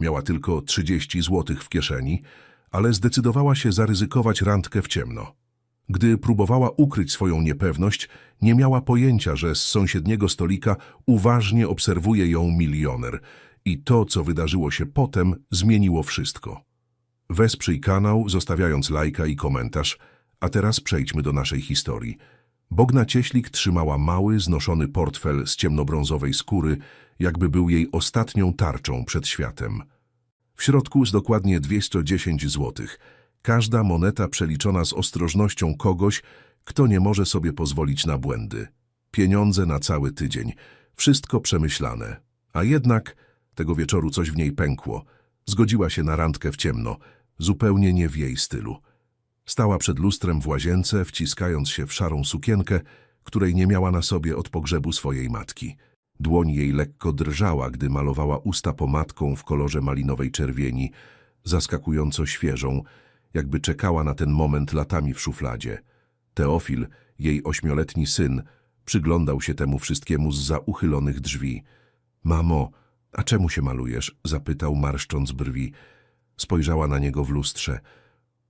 Miała tylko 30 złotych w kieszeni, ale zdecydowała się zaryzykować randkę w ciemno. Gdy próbowała ukryć swoją niepewność, nie miała pojęcia, że z sąsiedniego stolika uważnie obserwuje ją milioner i to, co wydarzyło się potem, zmieniło wszystko. Wesprzyj kanał, zostawiając lajka i komentarz, a teraz przejdźmy do naszej historii. Bogna Cieślik trzymała mały, znoszony portfel z ciemnobrązowej skóry, jakby był jej ostatnią tarczą przed światem. W środku z dokładnie 210 złotych. Każda moneta przeliczona z ostrożnością kogoś, kto nie może sobie pozwolić na błędy. Pieniądze na cały tydzień. Wszystko przemyślane. A jednak tego wieczoru coś w niej pękło. Zgodziła się na randkę w ciemno, zupełnie nie w jej stylu. Stała przed lustrem w łazience, wciskając się w szarą sukienkę, której nie miała na sobie od pogrzebu swojej matki. Dłoń jej lekko drżała, gdy malowała usta pomadką w kolorze malinowej czerwieni, zaskakująco świeżą, jakby czekała na ten moment latami w szufladzie. Teofil, jej ośmioletni syn, przyglądał się temu wszystkiemu z za uchylonych drzwi. Mamo, a czemu się malujesz? zapytał, marszcząc brwi. Spojrzała na niego w lustrze.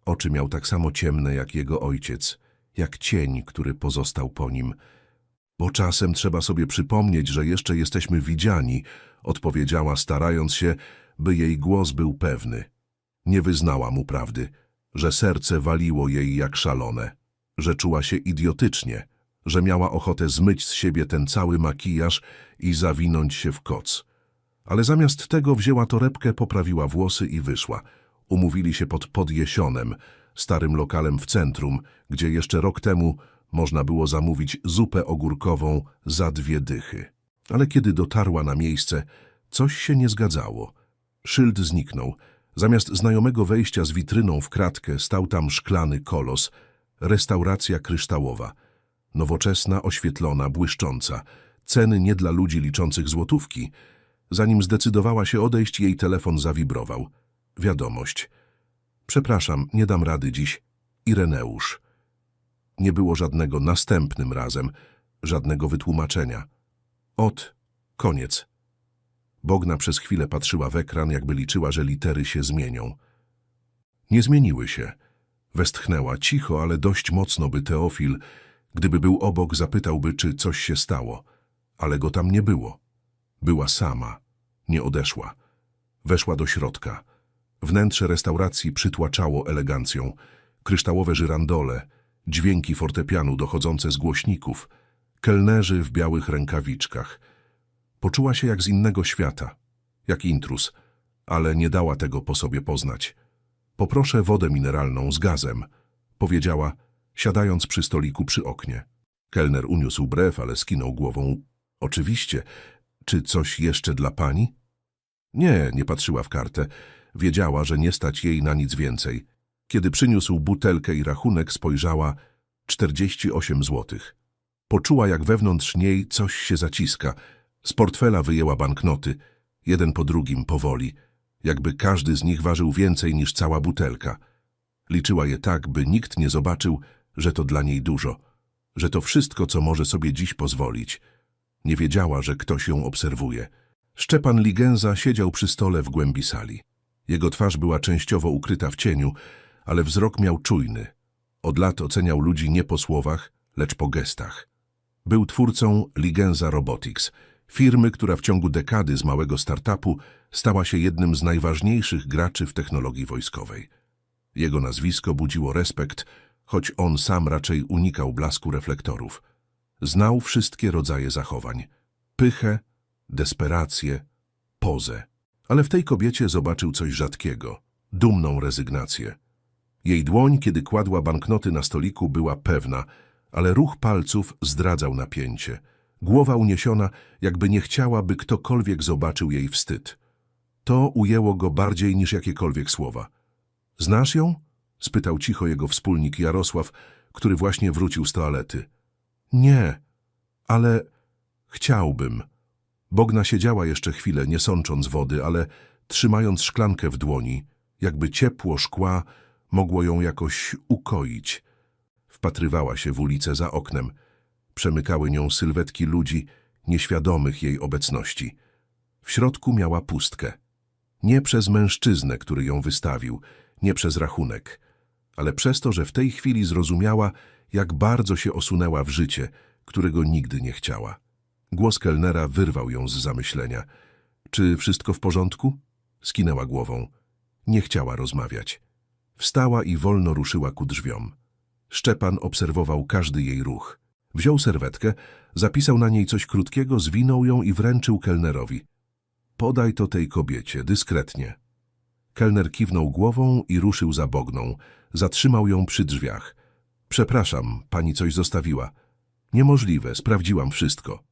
Oczy miał tak samo ciemne jak jego ojciec, jak cień, który pozostał po nim. Bo czasem trzeba sobie przypomnieć, że jeszcze jesteśmy widziani, odpowiedziała, starając się, by jej głos był pewny. Nie wyznała mu prawdy, że serce waliło jej jak szalone, że czuła się idiotycznie, że miała ochotę zmyć z siebie ten cały makijaż i zawinąć się w koc. Ale zamiast tego wzięła torebkę, poprawiła włosy i wyszła. Umówili się pod Podjesionem, starym lokalem w centrum, gdzie jeszcze rok temu można było zamówić zupę ogórkową za dwie dychy. Ale kiedy dotarła na miejsce, coś się nie zgadzało. Szyld zniknął. Zamiast znajomego wejścia z witryną w kratkę stał tam szklany kolos, restauracja kryształowa. Nowoczesna, oświetlona, błyszcząca. Ceny nie dla ludzi liczących złotówki. Zanim zdecydowała się odejść, jej telefon zawibrował. Wiadomość. Przepraszam, nie dam rady dziś. Ireneusz. Nie było żadnego następnym razem, żadnego wytłumaczenia. Od, koniec. Bogna przez chwilę patrzyła w ekran, jakby liczyła, że litery się zmienią. Nie zmieniły się. Westchnęła cicho, ale dość mocno, by Teofil, gdyby był obok, zapytałby, czy coś się stało. Ale go tam nie było. Była sama. Nie odeszła. Weszła do środka. Wnętrze restauracji przytłaczało elegancją. Kryształowe żyrandole, dźwięki fortepianu dochodzące z głośników, kelnerzy w białych rękawiczkach. Poczuła się jak z innego świata, jak intrus, ale nie dała tego po sobie poznać. Poproszę wodę mineralną z gazem, powiedziała, siadając przy stoliku przy oknie. Kelner uniósł brew, ale skinął głową. Oczywiście. Czy coś jeszcze dla pani? Nie, nie patrzyła w kartę. Wiedziała, że nie stać jej na nic więcej. Kiedy przyniósł butelkę i rachunek, spojrzała 48 złotych. Poczuła, jak wewnątrz niej coś się zaciska. Z portfela wyjęła banknoty, jeden po drugim, powoli, jakby każdy z nich ważył więcej niż cała butelka. Liczyła je tak, by nikt nie zobaczył, że to dla niej dużo, że to wszystko, co może sobie dziś pozwolić. Nie wiedziała, że ktoś ją obserwuje. Szczepan Ligenza siedział przy stole w głębi sali. Jego twarz była częściowo ukryta w cieniu, ale wzrok miał czujny. Od lat oceniał ludzi nie po słowach, lecz po gestach. Był twórcą Ligenza Robotics, firmy, która w ciągu dekady z małego startupu stała się jednym z najważniejszych graczy w technologii wojskowej. Jego nazwisko budziło respekt, choć on sam raczej unikał blasku reflektorów. Znał wszystkie rodzaje zachowań. Pychę, desperację, pozę. Ale w tej kobiecie zobaczył coś rzadkiego, dumną rezygnację. Jej dłoń, kiedy kładła banknoty na stoliku, była pewna, ale ruch palców zdradzał napięcie. Głowa uniesiona, jakby nie chciała, by ktokolwiek zobaczył jej wstyd. To ujęło go bardziej niż jakiekolwiek słowa. Znasz ją? spytał cicho jego wspólnik Jarosław, który właśnie wrócił z toalety. Nie, ale chciałbym. Bogna siedziała jeszcze chwilę, nie sącząc wody, ale trzymając szklankę w dłoni, jakby ciepło szkła mogło ją jakoś ukoić. Wpatrywała się w ulicę za oknem. Przemykały nią sylwetki ludzi, nieświadomych jej obecności. W środku miała pustkę. Nie przez mężczyznę, który ją wystawił, nie przez rachunek, ale przez to, że w tej chwili zrozumiała, jak bardzo się osunęła w życie, którego nigdy nie chciała. Głos kelnera wyrwał ją z zamyślenia. Czy wszystko w porządku? Skinęła głową. Nie chciała rozmawiać. Wstała i wolno ruszyła ku drzwiom. Szczepan obserwował każdy jej ruch. Wziął serwetkę, zapisał na niej coś krótkiego, zwinął ją i wręczył kelnerowi. Podaj to tej kobiecie, dyskretnie. Kelner kiwnął głową i ruszył za Bogną. Zatrzymał ją przy drzwiach. Przepraszam, pani coś zostawiła. Niemożliwe, sprawdziłam wszystko.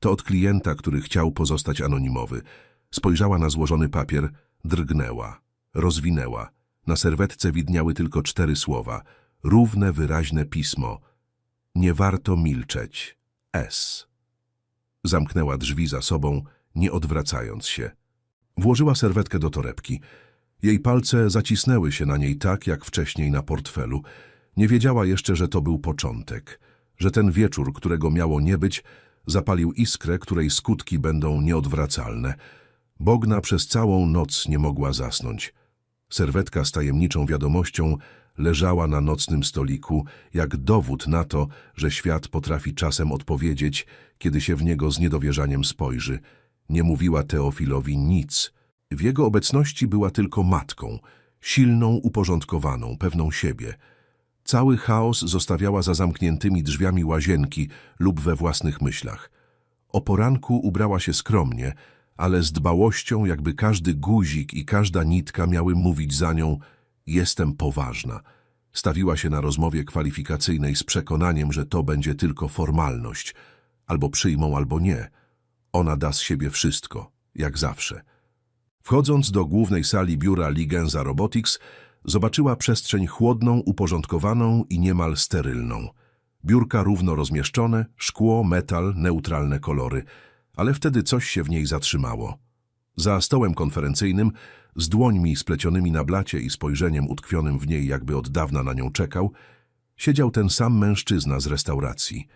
To od klienta, który chciał pozostać anonimowy. Spojrzała na złożony papier, drgnęła, rozwinęła. Na serwetce widniały tylko cztery słowa. Równe, wyraźne pismo. Nie warto milczeć. S. Zamknęła drzwi za sobą, nie odwracając się. Włożyła serwetkę do torebki. Jej palce zacisnęły się na niej tak, jak wcześniej na portfelu. Nie wiedziała jeszcze, że to był początek, że ten wieczór, którego miało nie być, zapalił iskrę, której skutki będą nieodwracalne. Bogna przez całą noc nie mogła zasnąć. Serwetka z tajemniczą wiadomością leżała na nocnym stoliku, jak dowód na to, że świat potrafi czasem odpowiedzieć, kiedy się w niego z niedowierzaniem spojrzy. Nie mówiła Teofilowi nic. W jego obecności była tylko matką, silną, uporządkowaną, pewną siebie. Cały chaos zostawiała za zamkniętymi drzwiami łazienki lub we własnych myślach. O poranku ubrała się skromnie, ale z dbałością, jakby każdy guzik i każda nitka miały mówić za nią jestem poważna. Stawiła się na rozmowie kwalifikacyjnej z przekonaniem, że to będzie tylko formalność. Albo przyjmą, albo nie. Ona da z siebie wszystko, jak zawsze. Wchodząc do głównej sali biura Ligenza Robotics, zobaczyła przestrzeń chłodną, uporządkowaną i niemal sterylną. Biurka równo rozmieszczone, szkło, metal, neutralne kolory, ale wtedy coś się w niej zatrzymało. Za stołem konferencyjnym, z dłońmi splecionymi na blacie i spojrzeniem utkwionym w niej, jakby od dawna na nią czekał, siedział ten sam mężczyzna z restauracji.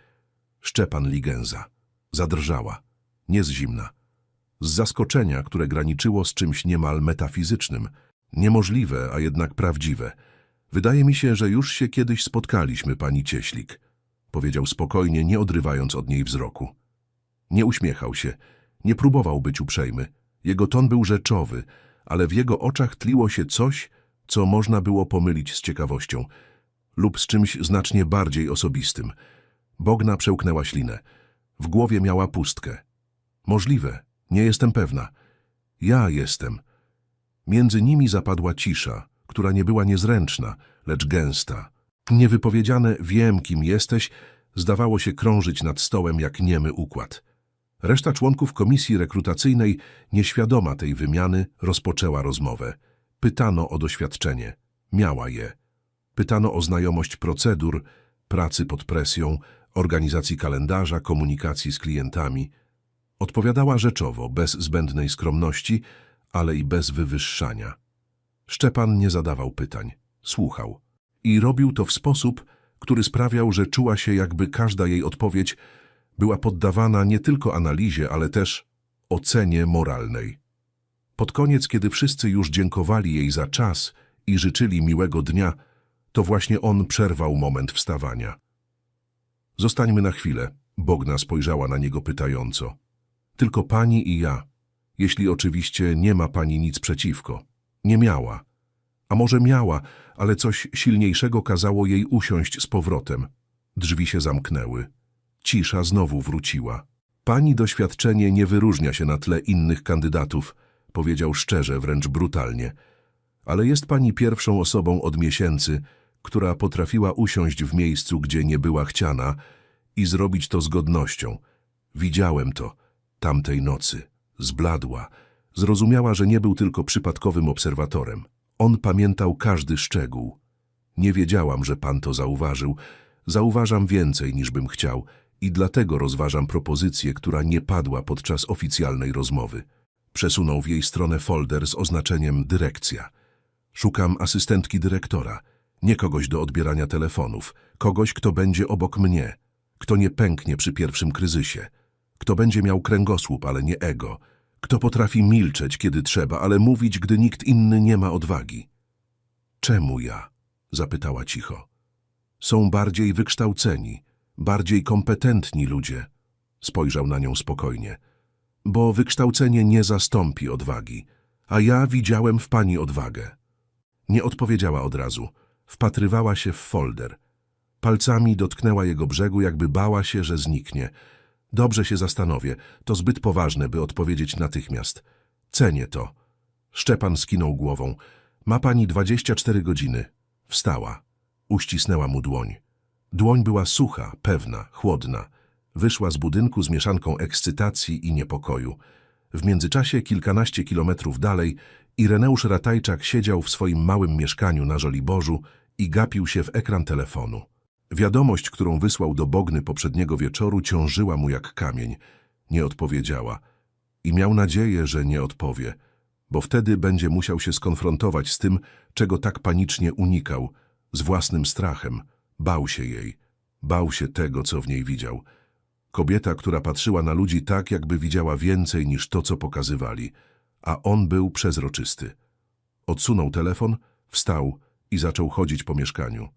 Szczepan Ligenza. Zadrżała. Nie z zimna. Z zaskoczenia, które graniczyło z czymś niemal metafizycznym. Niemożliwe, a jednak prawdziwe. Wydaje mi się, że już się kiedyś spotkaliśmy, pani Cieślik. Powiedział spokojnie, nie odrywając od niej wzroku. Nie uśmiechał się, nie próbował być uprzejmy. Jego ton był rzeczowy, ale w jego oczach tliło się coś, co można było pomylić z ciekawością lub z czymś znacznie bardziej osobistym. Bogna przełknęła ślinę. W głowie miała pustkę. Możliwe, nie jestem pewna. Ja jestem. Między nimi zapadła cisza, która nie była niezręczna, lecz gęsta. Niewypowiedziane wiem, kim jesteś, zdawało się krążyć nad stołem jak niemy układ. Reszta członków komisji rekrutacyjnej, nieświadoma tej wymiany, rozpoczęła rozmowę. Pytano o doświadczenie. Miała je. Pytano o znajomość procedur, pracy pod presją, organizacji kalendarza, komunikacji z klientami. Odpowiadała rzeczowo, bez zbędnej skromności, ale i bez wywyższania. Szczepan nie zadawał pytań, słuchał. I robił to w sposób, który sprawiał, że czuła się, jakby każda jej odpowiedź była poddawana nie tylko analizie, ale też ocenie moralnej. Pod koniec, kiedy wszyscy już dziękowali jej za czas i życzyli miłego dnia, to właśnie on przerwał moment wstawania. Zostańmy na chwilę, Bogna spojrzała na niego pytająco. Tylko pani i ja, jeśli oczywiście nie ma pani nic przeciwko. Nie miała. A może miała, ale coś silniejszego kazało jej usiąść z powrotem. Drzwi się zamknęły. Cisza znowu wróciła. Pani doświadczenie nie wyróżnia się na tle innych kandydatów, powiedział szczerze, wręcz brutalnie. Ale jest pani pierwszą osobą od miesięcy, która potrafiła usiąść w miejscu, gdzie nie była chciana i zrobić to z godnością. Widziałem to tamtej nocy. Zbladła. Zrozumiała, że nie był tylko przypadkowym obserwatorem. On pamiętał każdy szczegół. Nie wiedziałam, że pan to zauważył. Zauważam więcej, niż bym chciał i dlatego rozważam propozycję, która nie padła podczas oficjalnej rozmowy. Przesunął w jej stronę folder z oznaczeniem dyrekcja. Szukam asystentki dyrektora, nie kogoś do odbierania telefonów, kogoś, kto będzie obok mnie, kto nie pęknie przy pierwszym kryzysie, kto będzie miał kręgosłup, ale nie ego, Kto potrafi milczeć, kiedy trzeba, ale mówić, gdy nikt inny nie ma odwagi? Czemu ja? zapytała cicho. Są bardziej wykształceni, bardziej kompetentni ludzie. Spojrzał na nią spokojnie. Bo wykształcenie nie zastąpi odwagi, a ja widziałem w pani odwagę. Nie odpowiedziała od razu. Wpatrywała się w folder. Palcami dotknęła jego brzegu, jakby bała się, że zniknie. Dobrze się zastanowię. To zbyt poważne, by odpowiedzieć natychmiast. Cenię to. Szczepan skinął głową. Ma pani 24 godziny. Wstała. Uścisnęła mu dłoń. Dłoń była sucha, pewna, chłodna. Wyszła z budynku z mieszanką ekscytacji i niepokoju. W międzyczasie, kilkanaście kilometrów dalej, Ireneusz Ratajczak siedział w swoim małym mieszkaniu na Żoliborzu i gapił się w ekran telefonu. Wiadomość, którą wysłał do Bogny poprzedniego wieczoru, ciążyła mu jak kamień. Nie odpowiedziała. I miał nadzieję, że nie odpowie, bo wtedy będzie musiał się skonfrontować z tym, czego tak panicznie unikał, z własnym strachem. Bał się jej. Bał się tego, co w niej widział. Kobieta, która patrzyła na ludzi tak, jakby widziała więcej niż to, co pokazywali, a on był przezroczysty. Odsunął telefon, wstał i zaczął chodzić po mieszkaniu.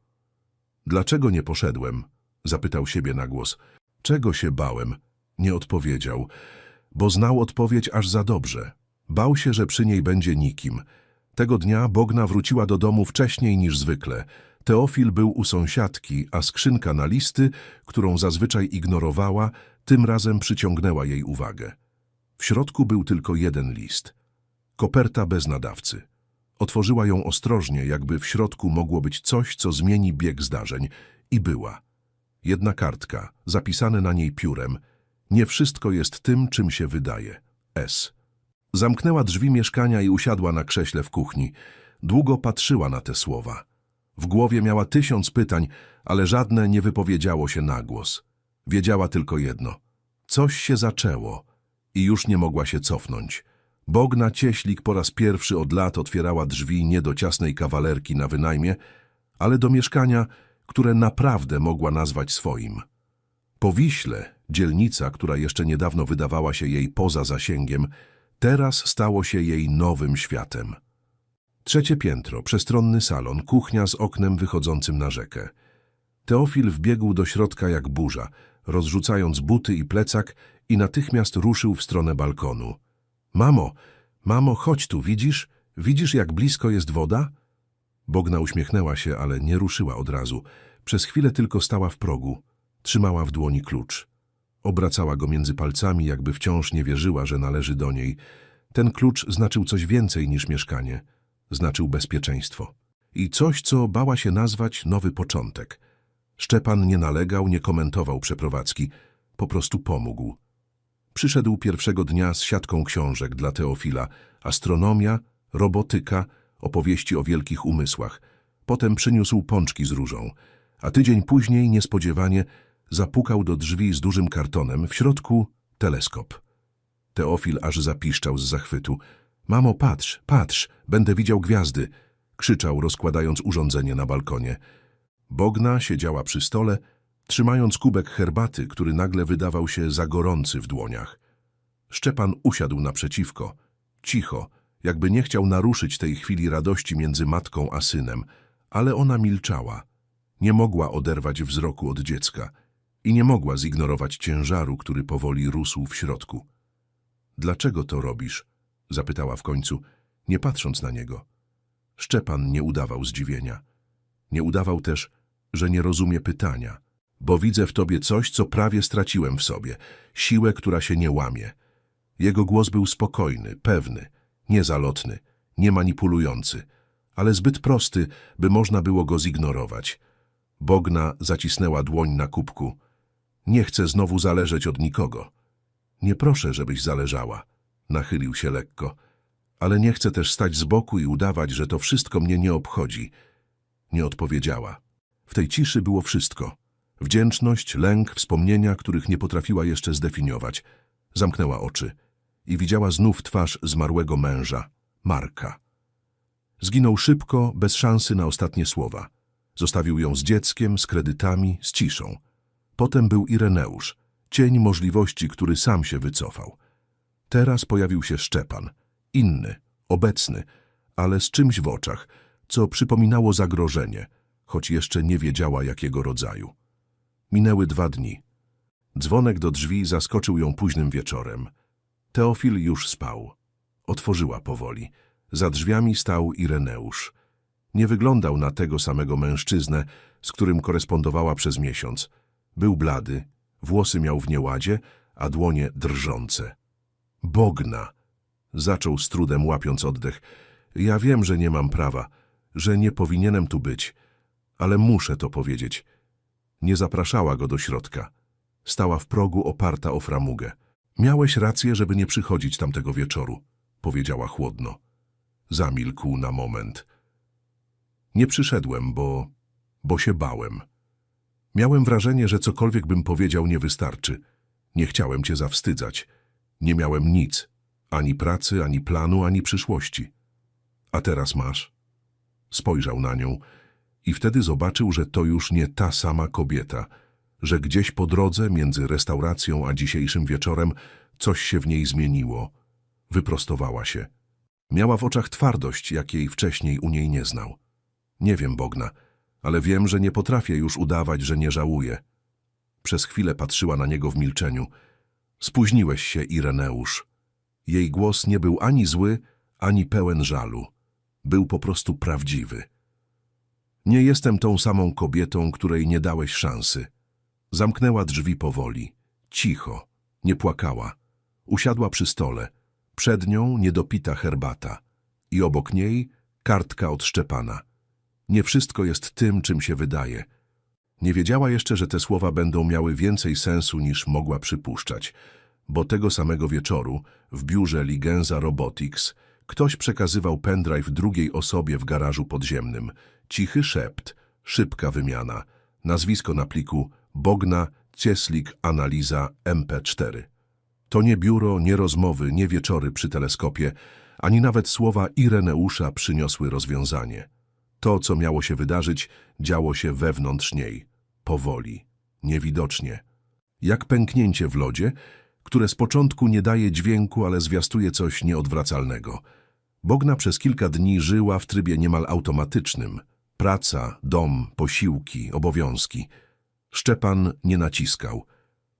Dlaczego nie poszedłem? Zapytał siebie na głos. Czego się bałem? Nie odpowiedział, bo znał odpowiedź aż za dobrze. Bał się, że przy niej będzie nikim. Tego dnia Bogna wróciła do domu wcześniej niż zwykle. Teofil był u sąsiadki, a skrzynka na listy, którą zazwyczaj ignorowała, tym razem przyciągnęła jej uwagę. W środku był tylko jeden list. Koperta bez nadawcy. Otworzyła ją ostrożnie, jakby w środku mogło być coś, co zmieni bieg zdarzeń. I była. Jedna kartka, zapisane na niej piórem. Nie wszystko jest tym, czym się wydaje. S. Zamknęła drzwi mieszkania i usiadła na krześle w kuchni. Długo patrzyła na te słowa. W głowie miała tysiąc pytań, ale żadne nie wypowiedziało się na głos. Wiedziała tylko jedno. Coś się zaczęło i już nie mogła się cofnąć. Bogna Cieślik po raz pierwszy od lat otwierała drzwi nie do ciasnej kawalerki na wynajmie, ale do mieszkania, które naprawdę mogła nazwać swoim. Po Wiśle, dzielnica, która jeszcze niedawno wydawała się jej poza zasięgiem, teraz stało się jej nowym światem. Trzecie piętro, przestronny salon, kuchnia z oknem wychodzącym na rzekę. Teofil wbiegł do środka jak burza, rozrzucając buty i plecak i natychmiast ruszył w stronę balkonu. Mamo, mamo, chodź tu, widzisz? Widzisz, jak blisko jest woda? Bogna uśmiechnęła się, ale nie ruszyła od razu. Przez chwilę tylko stała w progu. Trzymała w dłoni klucz. Obracała go między palcami, jakby wciąż nie wierzyła, że należy do niej. Ten klucz znaczył coś więcej niż mieszkanie. Znaczył bezpieczeństwo. I coś, co bała się nazwać nowy początek. Szczepan nie nalegał, nie komentował przeprowadzki. Po prostu pomógł. Przyszedł pierwszego dnia z siatką książek dla Teofila. Astronomia, robotyka, opowieści o wielkich umysłach. Potem przyniósł pączki z różą. A tydzień później, niespodziewanie, zapukał do drzwi z dużym kartonem. W środku teleskop. Teofil aż zapiszczał z zachwytu. Mamo, patrz, patrz, będę widział gwiazdy, krzyczał, rozkładając urządzenie na balkonie. Bogna siedziała przy stole, trzymając kubek herbaty, który nagle wydawał się za gorący w dłoniach. Szczepan usiadł naprzeciwko, cicho, jakby nie chciał naruszyć tej chwili radości między matką a synem, ale ona milczała. Nie mogła oderwać wzroku od dziecka i nie mogła zignorować ciężaru, który powoli rósł w środku. Dlaczego to robisz? Zapytała w końcu, nie patrząc na niego. Szczepan nie udawał zdziwienia. Nie udawał też, że nie rozumie pytania, bo widzę w tobie coś, co prawie straciłem w sobie, siłę, która się nie łamie. Jego głos był spokojny, pewny, niezalotny, niemanipulujący, ale zbyt prosty, by można było go zignorować. Bogna zacisnęła dłoń na kubku. Nie chcę znowu zależeć od nikogo. Nie proszę, żebyś zależała. Nachylił się lekko. Ale nie chcę też stać z boku i udawać, że to wszystko mnie nie obchodzi. Nie odpowiedziała. W tej ciszy było wszystko. Wdzięczność, lęk, wspomnienia, których nie potrafiła jeszcze zdefiniować. Zamknęła oczy i widziała znów twarz zmarłego męża, Marka. Zginął szybko, bez szansy na ostatnie słowa. Zostawił ją z dzieckiem, z kredytami, z ciszą. Potem był Ireneusz, cień możliwości, który sam się wycofał. Teraz pojawił się Szczepan. Inny, obecny, ale z czymś w oczach, co przypominało zagrożenie, choć jeszcze nie wiedziała jakiego rodzaju. Minęły dwa dni. Dzwonek do drzwi zaskoczył ją późnym wieczorem. Teofil już spał. Otworzyła powoli. Za drzwiami stał Ireneusz. Nie wyglądał na tego samego mężczyznę, z którym korespondowała przez miesiąc. Był blady, włosy miał w nieładzie, a dłonie drżące. Bogna! Zaczął z trudem łapiąc oddech. Ja wiem, że nie mam prawa, że nie powinienem tu być, ale muszę to powiedzieć. Nie zapraszała go do środka. Stała w progu oparta o framugę. Miałeś rację, żeby nie przychodzić tamtego wieczoru, powiedziała chłodno. Zamilkł na moment. Nie przyszedłem, bo... bo się bałem. Miałem wrażenie, że cokolwiek bym powiedział nie wystarczy. Nie chciałem cię zawstydzać. Nie miałem nic. Ani pracy, ani planu, ani przyszłości. A teraz masz. Spojrzał na nią i wtedy zobaczył, że to już nie ta sama kobieta, że gdzieś po drodze między restauracją a dzisiejszym wieczorem coś się w niej zmieniło. Wyprostowała się. Miała w oczach twardość, jakiej wcześniej u niej nie znał. Nie wiem, Bogna, ale wiem, że nie potrafię już udawać, że nie żałuję. Przez chwilę patrzyła na niego w milczeniu. Spóźniłeś się, Ireneusz. Jej głos nie był ani zły, ani pełen żalu. Był po prostu prawdziwy. Nie jestem tą samą kobietą, której nie dałeś szansy. Zamknęła drzwi powoli, cicho, nie płakała. Usiadła przy stole. Przed nią niedopita herbata. I obok niej kartka od Szczepana. Nie wszystko jest tym, czym się wydaje. Nie wiedziała jeszcze, że te słowa będą miały więcej sensu niż mogła przypuszczać, bo tego samego wieczoru w biurze Ligenza Robotics ktoś przekazywał pendrive drugiej osobie w garażu podziemnym. Cichy szept, szybka wymiana, nazwisko na pliku Bogna Cieslik Analiza MP4. To nie biuro, nie rozmowy, nie wieczory przy teleskopie, ani nawet słowa Ireneusza przyniosły rozwiązanie. To, co miało się wydarzyć, działo się wewnątrz niej, powoli, niewidocznie. Jak pęknięcie w lodzie, które z początku nie daje dźwięku, ale zwiastuje coś nieodwracalnego. Bogna przez kilka dni żyła w trybie niemal automatycznym. Praca, dom, posiłki, obowiązki. Szczepan nie naciskał.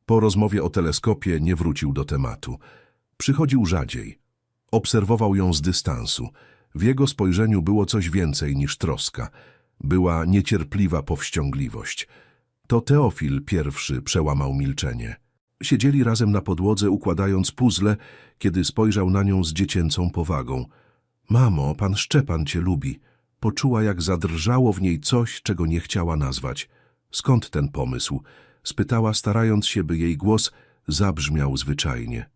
Po rozmowie o teleskopie nie wrócił do tematu. Przychodził rzadziej. Obserwował ją z dystansu. W jego spojrzeniu było coś więcej niż troska. Była niecierpliwa powściągliwość. To Teofil pierwszy przełamał milczenie. Siedzieli razem na podłodze, układając puzzle, kiedy spojrzał na nią z dziecięcą powagą. Mamo, pan Szczepan cię lubi. Poczuła, jak zadrżało w niej coś, czego nie chciała nazwać. Skąd ten pomysł? Spytała, starając się, by jej głos zabrzmiał zwyczajnie.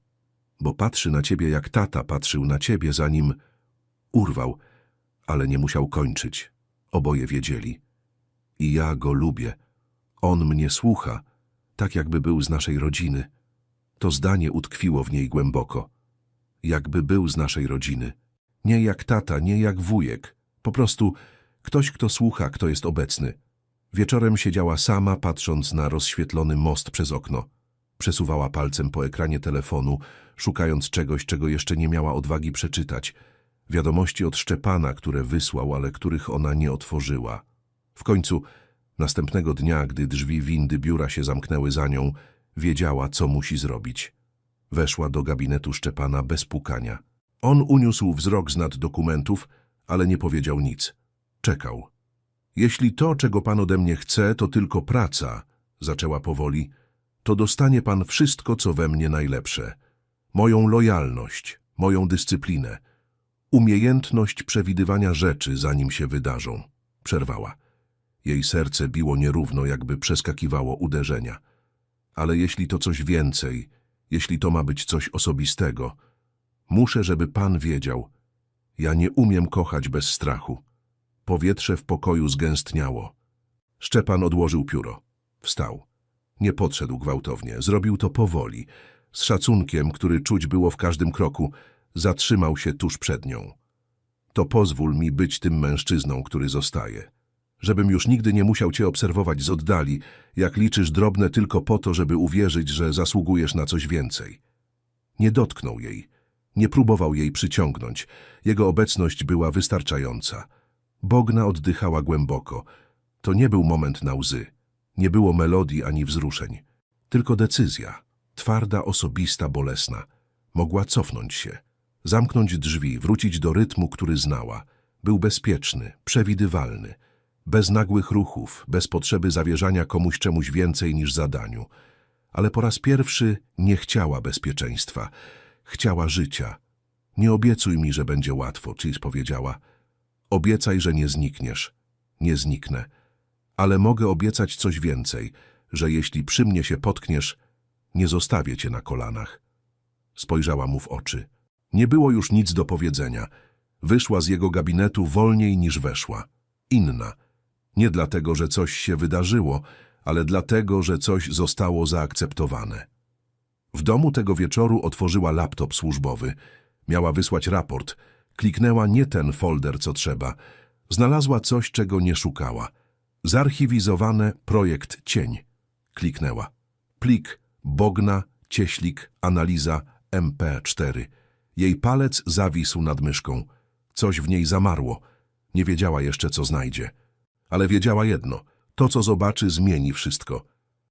Bo patrzy na ciebie, jak tata patrzył na ciebie, zanim... Urwał, ale nie musiał kończyć. Oboje wiedzieli. I ja go lubię. On mnie słucha, tak jakby był z naszej rodziny. To zdanie utkwiło w niej głęboko. Jakby był z naszej rodziny. Nie jak tata, nie jak wujek. Po prostu ktoś, kto słucha, kto jest obecny. Wieczorem siedziała sama, patrząc na rozświetlony most przez okno. Przesuwała palcem po ekranie telefonu, szukając czegoś, czego jeszcze nie miała odwagi przeczytać. Wiadomości od Szczepana, które wysłał, ale których ona nie otworzyła. W końcu, następnego dnia, gdy drzwi windy biura się zamknęły za nią, wiedziała, co musi zrobić. Weszła do gabinetu Szczepana bez pukania. On uniósł wzrok z nad dokumentów, ale nie powiedział nic. Czekał. Jeśli to, czego pan ode mnie chce, to tylko praca, zaczęła powoli, to dostanie pan wszystko, co we mnie najlepsze. Moją lojalność, moją dyscyplinę, umiejętność przewidywania rzeczy, zanim się wydarzą. Przerwała. Jej serce biło nierówno, jakby przeskakiwało uderzenia. Ale jeśli to coś więcej, jeśli to ma być coś osobistego, muszę, żeby pan wiedział. Ja nie umiem kochać bez strachu. Powietrze w pokoju zgęstniało. Szczepan odłożył pióro. Wstał. Nie podszedł gwałtownie. Zrobił to powoli. Z szacunkiem, który czuć było w każdym kroku, zatrzymał się tuż przed nią. To pozwól mi być tym mężczyzną, który zostaje. Żebym już nigdy nie musiał cię obserwować z oddali, jak liczysz drobne tylko po to, żeby uwierzyć, że zasługujesz na coś więcej. Nie dotknął jej. Nie próbował jej przyciągnąć. Jego obecność była wystarczająca. Bogna oddychała głęboko. To nie był moment na łzy. Nie było melodii ani wzruszeń. Tylko decyzja. Twarda, osobista, bolesna. Mogła cofnąć się. Zamknąć drzwi, wrócić do rytmu, który znała. Był bezpieczny, przewidywalny. Bez nagłych ruchów, bez potrzeby zawierzania komuś czemuś więcej niż zadaniu. Ale po raz pierwszy nie chciała bezpieczeństwa. Chciała życia. Nie obiecuj mi, że będzie łatwo, Cis powiedziała. Obiecaj, że nie znikniesz. Nie zniknę. Ale mogę obiecać coś więcej, że jeśli przy mnie się potkniesz, nie zostawię cię na kolanach. Spojrzała mu w oczy. Nie było już nic do powiedzenia. Wyszła z jego gabinetu wolniej niż weszła. Inna. Nie dlatego, że coś się wydarzyło, ale dlatego, że coś zostało zaakceptowane. W domu tego wieczoru otworzyła laptop służbowy. Miała wysłać raport. Kliknęła nie ten folder, co trzeba. Znalazła coś, czego nie szukała. Zarchiwizowane projekt cień. Kliknęła. Plik, Bogna, Cieślik, analiza, MP4. Jej palec zawisł nad myszką. Coś w niej zamarło. Nie wiedziała jeszcze, co znajdzie. Ale wiedziała jedno. To, co zobaczy, zmieni wszystko.